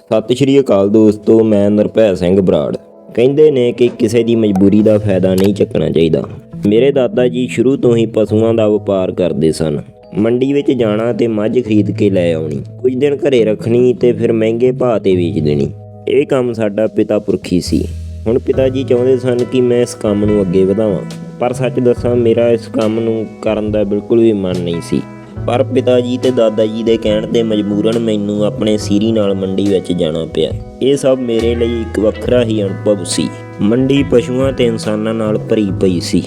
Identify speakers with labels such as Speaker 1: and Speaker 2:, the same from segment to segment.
Speaker 1: ਸਤਿ ਸ਼੍ਰੀ ਅਕਾਲ ਦੋਸਤੋ, ਮੈਂ ਨਿਰਭੈ ਸਿੰਘ ਬਰਾੜ। ਕਹਿੰਦੇ ਨੇ ਕਿ ਕਿਸੇ ਦੀ ਮਜਬੂਰੀ ਦਾ ਫਾਇਦਾ ਨਹੀਂ ਚੱਕਣਾ ਚਾਹੀਦਾ। ਮੇਰੇ ਦਾਦਾ ਜੀ ਸ਼ੁਰੂ ਤੋਂ ਹੀ ਪਸ਼ੂਆਂ ਦਾ ਵਪਾਰ ਕਰਦੇ ਸਨ। ਮੰਡੀ ਵਿੱਚ ਜਾਣਾ ਤੇ ਮੱਝ ਖਰੀਦ ਕੇ ਲੈ ਆਉਣੀ। ਕੁਝ ਦਿਨ ਘਰੇ ਰੱਖਣੀ ਤੇ ਫਿਰ ਮਹਿੰਗੇ ਭਾਅ ਤੇ ਵੇਚ ਦੇਣੀ। ਇਹ ਕੰਮ ਸਾਡਾ ਪਿਤਾ ਪੁਰਖੀ ਸੀ। ਹੁਣ ਪਿਤਾ ਜੀ ਚਾਹੁੰਦੇ ਸਨ ਕਿ ਮੈਂ ਇਸ ਕੰਮ ਨੂੰ ਅੱਗੇ ਵਧਾਵਾਂ। ਪਰ ਸੱਚ ਦੱਸਾਂ, ਮੇਰਾ ਇਸ ਕੰਮ ਨੂੰ ਕਰਨ ਦਾ ਬਿਲਕੁਲ ਵੀ ਮਨ ਨਹੀਂ ਸੀ। ਪਰ ਪਿਤਾ ਜੀ ਤੇ ਦਾਦਾ ਜੀ ਦੇ ਕਹਿਣ ਤੇ ਮਜਬੂਰਨ ਮੈਨੂੰ ਆਪਣੇ ਸੀਰੀ ਨਾਲ ਮੰਡੀ ਵਿੱਚ ਜਾਣਾ ਪਿਆ। ਇਹ ਸਭ ਮੇਰੇ ਲਈ ਇੱਕ ਵੱਖਰਾ ਹੀ ਅਨੁਭਵ ਸੀ। ਮੰਡੀ ਪਸ਼ੂਆਂ ਤੇ ਇਨਸਾਨਾਂ ਨਾਲ ਭਰੀ ਪਈ ਸੀ।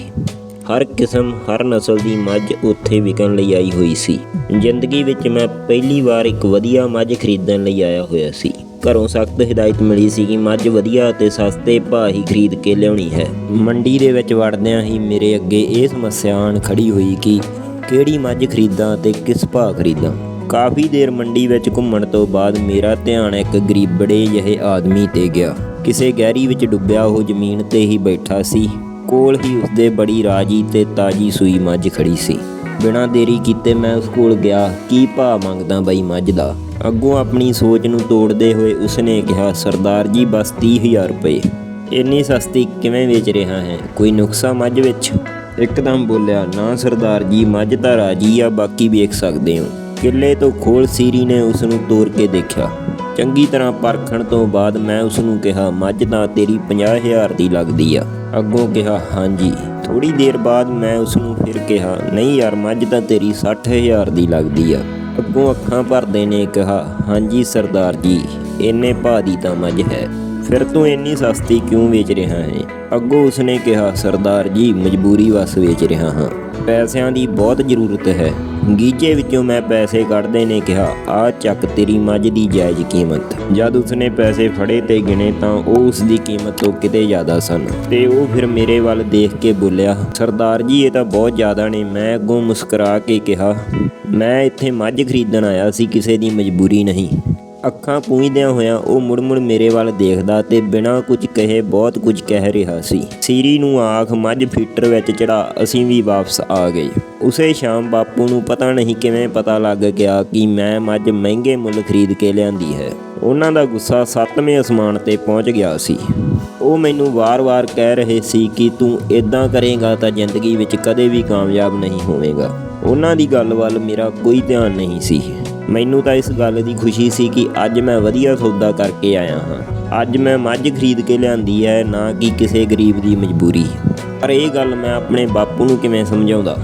Speaker 1: ਹਰ ਕਿਸਮ, ਹਰ ਨਸਲ ਦੀ ਮੱਝ ਉੱਥੇ ਵਿਕਣ ਲਈ ਆਈ ਹੋਈ ਸੀ। ਜ਼ਿੰਦਗੀ ਵਿੱਚ ਮੈਂ ਪਹਿਲੀ ਵਾਰ ਇੱਕ ਵਧੀਆ ਮੱਝ ਖਰੀਦਣ ਲਈ ਆਇਆ ਹੋਇਆ ਸੀ। ਘਰੋਂ ਸਖਤ ਹਦਾਇਤ ਮਿਲੀ ਸੀ ਕਿ ਮੱਝ ਵਧੀਆ ਅਤੇ ਸਸਤੇ ਭਾਅ ਹੀ ਖਰੀਦ ਕੇ ਲਿਆਉਣੀ ਹੈ। ਮੰਡੀ ਦੇ ਵਿੱਚ ਵੜਦਿਆਂ ਹੀ ਮੇਰੇ ਅੱਗੇ ਇਹ ਸਮੱਸਿਆ ਆਣ ਖੜੀ ਹੋਈ ਕਿ ਕਿਹੜੀ ਮੱਝ ਖਰੀਦਾਂ ਅਤੇ ਕਿਸ ਭਾਅ ਖਰੀਦਾਂ? ਕਾਫੀ ਦੇਰ ਮੰਡੀ ਵਿੱਚ ਘੁੰਮਣ ਤੋਂ ਬਾਅਦ ਮੇਰਾ ਧਿਆਨ ਇੱਕ ਗਰੀਬੜੇ ਜਿਹੇ ਆਦਮੀ ਤੇ ਗਿਆ। ਕਿਸੇ ਗਹਿਰੀ ਵਿੱਚ ਡੁੱਬਿਆ ਉਹ ਜ਼ਮੀਨ ਤੇ ਹੀ ਬੈਠਾ ਸੀ। ਕੋਲ ਹੀ ਉਸਦੇ ਬੜੀ ਰਾਜੀ ਤੇ ਤਾਜੀ ਸੂਈ ਮੱਝ ਖੜੀ ਸੀ। ਬਿਨਾਂ ਦੇਰੀ ਕੀਤੇ ਮੈਂ ਉਸ ਕੋਲ ਗਿਆ, ਕੀ ਭਾਅ ਮੰਗਦਾ ਬਈ ਮੱਝ ਦਾ? ਅੱਗੋਂ ਆਪਣੀ ਸੋਚ ਨੂੰ ਤੋੜਦੇ ਹੋਏ ਉਸਨੇ ਕਿਹਾ, ਸਰਦਾਰ ਜੀ, ਬਸ 30000 ਰੁਪਏ। ਇੰਨੀ ਸਸਤੀ ਕਿਵੇਂ ਵੇਚ ਰਿਹਾ ਹੈ? ਕੋਈ ਨੁਕਸਾ ਮੱਝ ਵਿੱਚ? ਇੱਕਦਮ ਬੋਲਿਆ, ਨਾ ਸਰਦਾਰ ਜੀ, ਮੱਝ ਤਾਂ ਰਾਜੀ ਆ, ਬਾਕੀ ਵੇਖ ਸਕਦੇ ਹੋ। ਕਿੱਲੇ ਤੋਂ ਖੋਲ ਸੀਰੀ ਨੇ ਉਸ ਨੂੰ ਤੋੜ ਕੇ ਦੇਖਿਆ। ਚੰਗੀ ਤਰ੍ਹਾਂ ਪਰਖਣ ਤੋਂ ਬਾਅਦ ਮੈਂ ਉਸ ਨੂੰ ਕਿਹਾ, ਮੱਝ ਤਾਂ ਤੇਰੀ 50000 ਦੀ ਲੱਗਦੀ ਆ। ਅੱਗੋਂ ਕਿਹਾ, ਹਾਂਜੀ। ਥੋੜੀ ਦੇਰ ਬਾਅਦ ਮੈਂ ਉਸ ਨੂੰ ਫਿਰ ਕਿਹਾ, ਨਹੀਂ ਯਾਰ, ਮੱਝ ਤਾਂ ਤੇਰੀ 60000 ਦੀ ਲੱਗਦੀ ਆ। ਅੱਗੋਂ ਅੱਖਾਂ ਭਰਦੇ ਨੇ ਕਿਹਾ, ਹਾਂਜੀ ਸਰਦਾਰ ਜੀ, ਇੰਨੇ ਭਾਅ ਦੀ ਤਾਂ ਮੱਝ ਹੈ। ਫਿਰ ਤੂੰ ਇੰਨੀ ਸਸਤੀ ਕਿਉਂ ਵੇਚ ਰਿਹਾ ਹੈ? ਅੱਗੋਂ ਉਸਨੇ ਕਿਹਾ, ਸਰਦਾਰ ਜੀ, ਮਜਬੂਰੀ ਵਸ ਵੇਚ ਰਿਹਾ ਹਾਂ। ਪੈਸਿਆਂ ਦੀ ਬਹੁਤ ਜ਼ਰੂਰਤ ਹੈ। ਗੀਜੇ ਵਿੱਚੋਂ ਮੈਂ ਪੈਸੇ ਕੱਢਦੇ ਨੇ, ਕਿਹਾ। ਆ ਚੱਕ ਤੇਰੀ ਮੱਝ ਦੀ ਜਾਇਜ਼ ਕੀਮਤ। ਜਦ ਉਸਨੇ ਪੈਸੇ ਫੜੇ ਤੇ ਗਿਣੇ ਤਾਂ ਉਹ ਉਸ ਦੀ ਕੀਮਤ ਤੋਂ ਕਿਤੇ ਜ਼ਿਆਦਾ ਸਨ। ਤੇ ਉਹ ਫਿਰ ਮੇਰੇ ਵੱਲ ਦੇਖ ਕੇ ਬੋਲਿਆ, ਸਰਦਾਰ ਜੀ, ਇਹ ਤਾਂ ਬਹੁਤ ਜ਼ਿਆਦਾ ਨੇ। ਮੈਂ ਅੱਗੋਂ ਮੁਸਕਰਾ ਕੇ ਕਿਹਾ, ਮੈਂ ਇੱਥੇ ਮੱਝ ਖਰੀਦਣ ਆਇਆ ਸੀ, ਕਿਸੇ ਦੀ ਮਜਬੂਰੀ ਨਹੀਂ। ਅੱਖਾਂ ਪੂੰਝਦਿਆਂ ਹੋਇਆਂ ਉਹ ਮੁੜ-ਮੁੜ ਮੇਰੇ ਵੱਲ ਦੇਖਦਾ ਤੇ ਬਿਨਾਂ ਕੁਝ ਕਹੇ ਬਹੁਤ ਕੁਝ ਕਹਿ ਰਿਹਾ ਸੀ। ਸੀਰੀ ਨੂੰ ਆਖ ਮੱਝ ਫੀਟਰ ਵਿੱਚ ਚੜਾ ਅਸੀਂ ਵੀ ਵਾਪਸ ਆ ਗਏ। ਉਸੇ ਸ਼ਾਮ ਬਾਪੂ ਨੂੰ ਪਤਾ ਨਹੀਂ ਕਿਵੇਂ ਪਤਾ ਲੱਗ ਗਿਆ ਕਿ ਮੈਂ ਮੱਝ ਮਹਿੰਗੇ ਮੁੱਲ ਖਰੀਦ ਕੇ ਲਿਆਂਦੀ ਹੈ। ਉਹਨਾਂ ਦਾ ਗੁੱਸਾ ਸੱਤਵੇਂ ਅਸਮਾਨ ਤੇ ਪਹੁੰਚ ਗਿਆ ਸੀ। ਉਹ ਮੈਨੂੰ ਵਾਰ-ਵਾਰ ਕਹਿ ਰਹੇ ਸੀ ਕਿ ਤੂੰ ਇਦਾਂ ਕਰੇਗਾ ਤਾਂ ਜ਼ਿੰਦਗੀ ਵਿੱਚ ਕਦੇ ਵੀ ਕਾਮਯਾਬ ਨਹੀਂ ਹੋਵੇਂਗਾ। ਉਹਨਾਂ ਦੀ ਗੱਲ ਵੱਲ ਮੇਰਾ ਕੋਈ ਧਿਆਨ ਨਹੀਂ ਸੀ। ਮੈਨੂੰ ਤਾਂ ਇਸ ਗੱਲ ਦੀ ਖੁਸ਼ੀ ਸੀ ਕਿ ਅੱਜ ਮੈਂ ਵਧੀਆ ਸੌਦਾ ਕਰਕੇ ਆਇਆ ਹਾਂ। ਅੱਜ ਮੈਂ ਮੱਝ ਖਰੀਦ ਕੇ ਲਿਆਂਦੀ ਹੈ ਨਾ ਕਿ ਕਿਸੇ ਗਰੀਬ ਦੀ ਮਜਬੂਰੀ। ਪਰ ਇਹ ਗੱਲ ਮੈਂ ਆਪਣੇ ਬਾਪੂ ਨੂੰ ਕਿਵੇਂ ਸਮਝਾਉਂਦਾ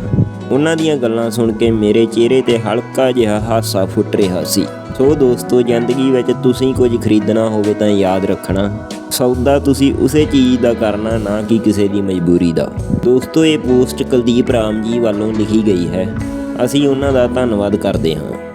Speaker 1: ਉਹਨਾਂ ਦੀਆਂ ਗੱਲਾਂ ਸੁਣ ਕੇ ਮੇਰੇ ਚਿਹਰੇ ਤੇ ਹਲਕਾ ਜਿਹਾ ਹਾਸਾ ਫੁੱਟ ਰਿਹਾ ਸੀ। ਸੋ ਦੋਸਤੋ, ਜ਼ਿੰਦਗੀ ਵਿੱਚ ਤੁਸੀਂ ਕੁਝ ਖਰੀਦਣਾ ਹੋਵੇ ਤਾਂ ਯਾਦ ਰੱਖਣਾ। ਸੌਦਾ ਤੁਸੀਂ ਉਸੇ ਚੀਜ਼ ਦਾ ਕਰਨਾ, ਨਾ ਕਿ ਕਿਸੇ ਦੀ ਮਜਬੂਰੀ ਦਾ। ਦੋਸਤੋ, ਇਹ ਪੋਸਟ ਕੁਲਦੀਪ ਰਾਮ ਜੀ ਵੱਲੋਂ ਲਿਖੀ ਗਈ ਹੈ। ਅਸੀਂ ਉਹਨਾਂ ਦਾ ਧੰਨਵਾਦ ਕਰਦੇ ਹਾਂ।